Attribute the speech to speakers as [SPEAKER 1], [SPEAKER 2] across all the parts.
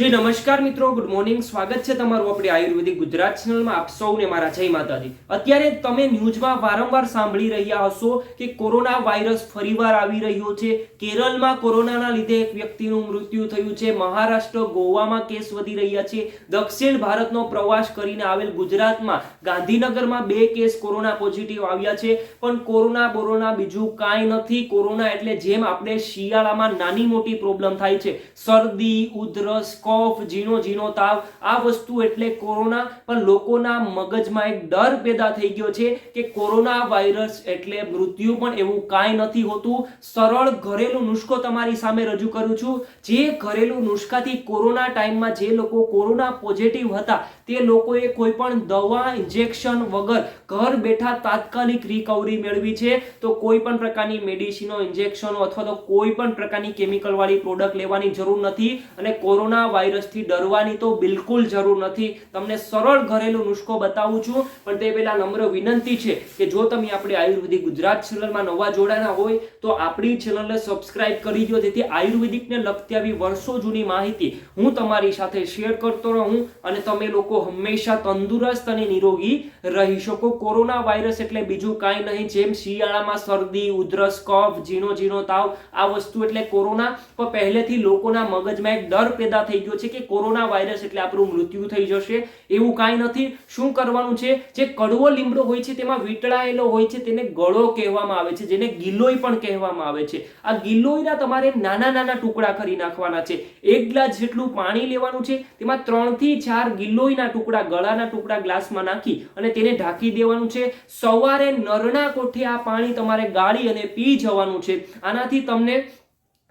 [SPEAKER 1] જી, નમસ્કાર મિત્રો. Good morning સ્વાગત છે તમારું આપણી આયુર્વેદિક ગુજરાત ચેનલમાં. આપ સૌને મારા જય માતાજી. અત્યારે તમે ન્યૂઝમાં વારંવાર સાંભળી રહ્યા હશો કે કોરોના વાયરસ ફરીવાર આવી રહ્યો છે. કેરળમાં કોરોનાના લીધે એક વ્યક્તિનું મૃત્યુ થયું છે. મહારાષ્ટ્ર, ગોવામાં કેસ વધી રહ્યા છે. દક્ષિણ ભારતનો પ્રવાસ કરીને આવેલ ગુજરાતમાં ગાંધીનગરમાં બે કેસ કોરોના પોઝિટિવ આવ્યા છે. પણ કોરોના બોરોના બીજું કાંઈ નથી. કોરોના એટલે જેમ આપણે શિયાળામાં નાની મોટી પ્રોબ્લેમ થાય છે. શરદી, ઉધરસ કફ ઝીણો ઝીણો તાવ, આ વસ્તુ એટલે કોરોના. પણ લોકોના મગજમાં એક ડર પેદા થઈ ગયો છે કે કોરોના વાયરસ એટલે મૃત્યુ પણ એવું કાંઈ નથી હોતું. સરળ ઘરેલું નુસ્ખો તમારી સામે રજૂ કરું છું. જે ઘરેલું નુસ્ખાથી કોરોના ટાઈમમાં જે લોકો કોરોના પોઝિટિવ હતા, તે લોકોએ કોઈ પણ દવા, ઇન્જેક્શન વગર ઘર બેઠા તાત્કાલિક રિકવરી મેળવી છે. તો કોઈ પણ પ્રકારની મેડિસિનો, ઇન્જેક્શનો અથવા તો કોઈ પણ પ્રકારની કેમિકલવાળી પ્રોડક્ટ લેવાની જરૂર નથી. અને કોરોના વાયરસથી ડરવાની તો બિલકુલ જરૂર નથી. તમને સરળ ઘરેલું નુસ્ખો બતાવું છું, પણ તે પહેલાં નમ્ર વિનંતી છે કે જો તમે આપણે આયુર્વેદિક ગુજરાત ચેનલમાં નવા જોડાના હોય, તો આપણી ચેનલને સબસ્ક્રાઇબ કરી દો, જેથી આયુર્વેદિકને લગતી આવી વર્ષો જૂની માહિતી હું તમારી સાથે શેર કરતો રહું અને તમે લોકો હંમેશા તંદુરસ્ત અને નિરોગી રહી શકો. કોરોના વાયરસ એટલે બીજું કાંઈ નહીં, જેમ શિયાળામાં શરદી, ઉધરસ, કફ ઝીણો ઝીણો તાવ, આ વસ્તુ એટલે કોરોના. પણ પહેલેથી લોકોના મગજમાં એક ડર પેદા થઈ ગયો છે કે કોરોના વાયરસ એટલે આપણું મૃત્યુ થઈ જશે એવું કાંઈ નથી. શું કરવાનું છે? જે કડવો લીમડો હોય છે તેમાં વીંટળાયેલો હોય છે તેને ગળો કહેવામાં આવે છે, જેને ગિલોય પણ કહેવામાં આવે છે. આ ગિલોયના તમારે નાના નાના ટુકડા કરી નાખવાના છે. એક ગ્લાસ જેટલું પાણી લેવાનું છે, તેમાં ત્રણથી ચાર ગિલોયના ટુકડા, ગળાના ટુકડા ગ્લાસમાં નાખી અને તેને ઢાંકી દેવાનું છે. સવારે નરના કોઠે આ પાણી તમારે ગાળી અને પી જવાનું છે. આનાથી તમને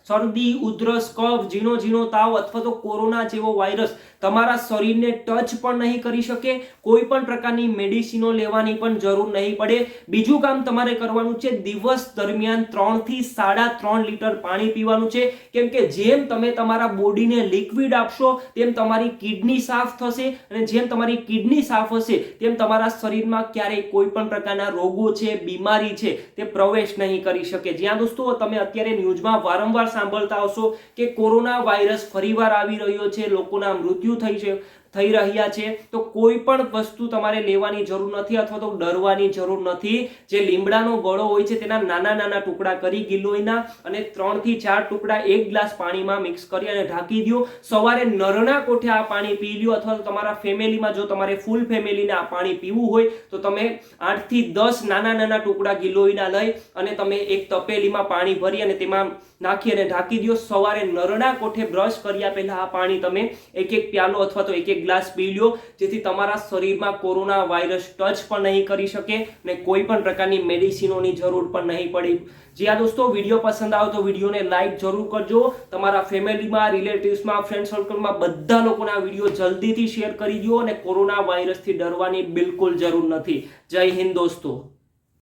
[SPEAKER 1] શરદી ઉધરસ, કફ, ઝીણો ઝીણો તાવ અથવા તો કોરોના જેવો વાયરસ તમારા શરીરને ટચ પણ નહીં કરી શકે, કોઈ પણ પ્રકારની મેડિસિનો લેવાની પણ જરૂર નહીં પડે. બીજું કામ તમારે કરવાનું છે, દિવસ દરમિયાન ત્રણથી સાડા ત્રણ લીટર પાણી પીવાનું છે. કેમ કે જેમ તમે તમારા બોડીને લિક્વિડ આપશો, તેમ તમારી કિડની સાફ થશે અને જેમ તમારી કિડની સાફ હશે, તેમ તમારા શરીરમાં ક્યારેય કોઈ પણ પ્રકારના રોગો છે, બીમારી છે, તે પ્રવેશ નહીં કરી શકે. જ્યાં દોસ્તો, તમે અત્યારે ન્યૂઝમાં વારંવાર સાંભળતા આવશો કે કોરોના વાયરસ ફરીવાર આવી રહ્યો છે લોકોના મૃત્યુ થઈ છે. થઈ રહ્યા છે, તો કોઈ પણ વસ્તુ તમારે લેવાની જરૂર નથી અથવા તો ડરવાની જરૂર નથી. જે લીમડાનો ગળો હોય છે, તેના નાના નાના ટુકડા કરી ગિલોયના અને ત્રણથી ચાર ટુકડા એક ગ્લાસ પાણીમાં મિક્સ કરી અને ઢાંકી દો. સવારે નરણા કોઠે આ પાણી પી લ્યો અથવા તો તમારા ફેમિલીમાં જો તમારે ફૂલ ફેમિલીને આ પાણી પીવું હોય, તો તમે આઠથી દસ નાના નાના ટુકડા ગિલોયના લઈ અને તમે એક તપેલીમાં પાણી ભરી અને તેમાં નાખી અને ઢાંકી દો. સવારે નરણા કોઠે બ્રશ કર્યા પહેલાં આ પાણી તમે એક એક પ્યાલો અથવા તો એક એક ગ્લાસ પી લ્યો, જેથી તમારા શરીરમાં કોરોના વાયરસ ટચ પણ નહીં કરી શકે અને કોઈ પણ પ્રકારની મેડિસિનોની જરૂર પણ નહીં પડી. જી આ દોસ્તો વીડિયો પસંદ આવે તો વિડીયોને લાઇક જરૂર કરજો. તમારા ફેમિલીમાં, રિલેટિવ્સમાં ફ્રેન્ડ સર્કલમાં બધા લોકોના વીડિયો જલ્દીથી શેર કરી દો અને કોરોના વાયરસથી ડરવાની બિલકુલ જરૂર નથી. જય હિન્દ દોસ્તો.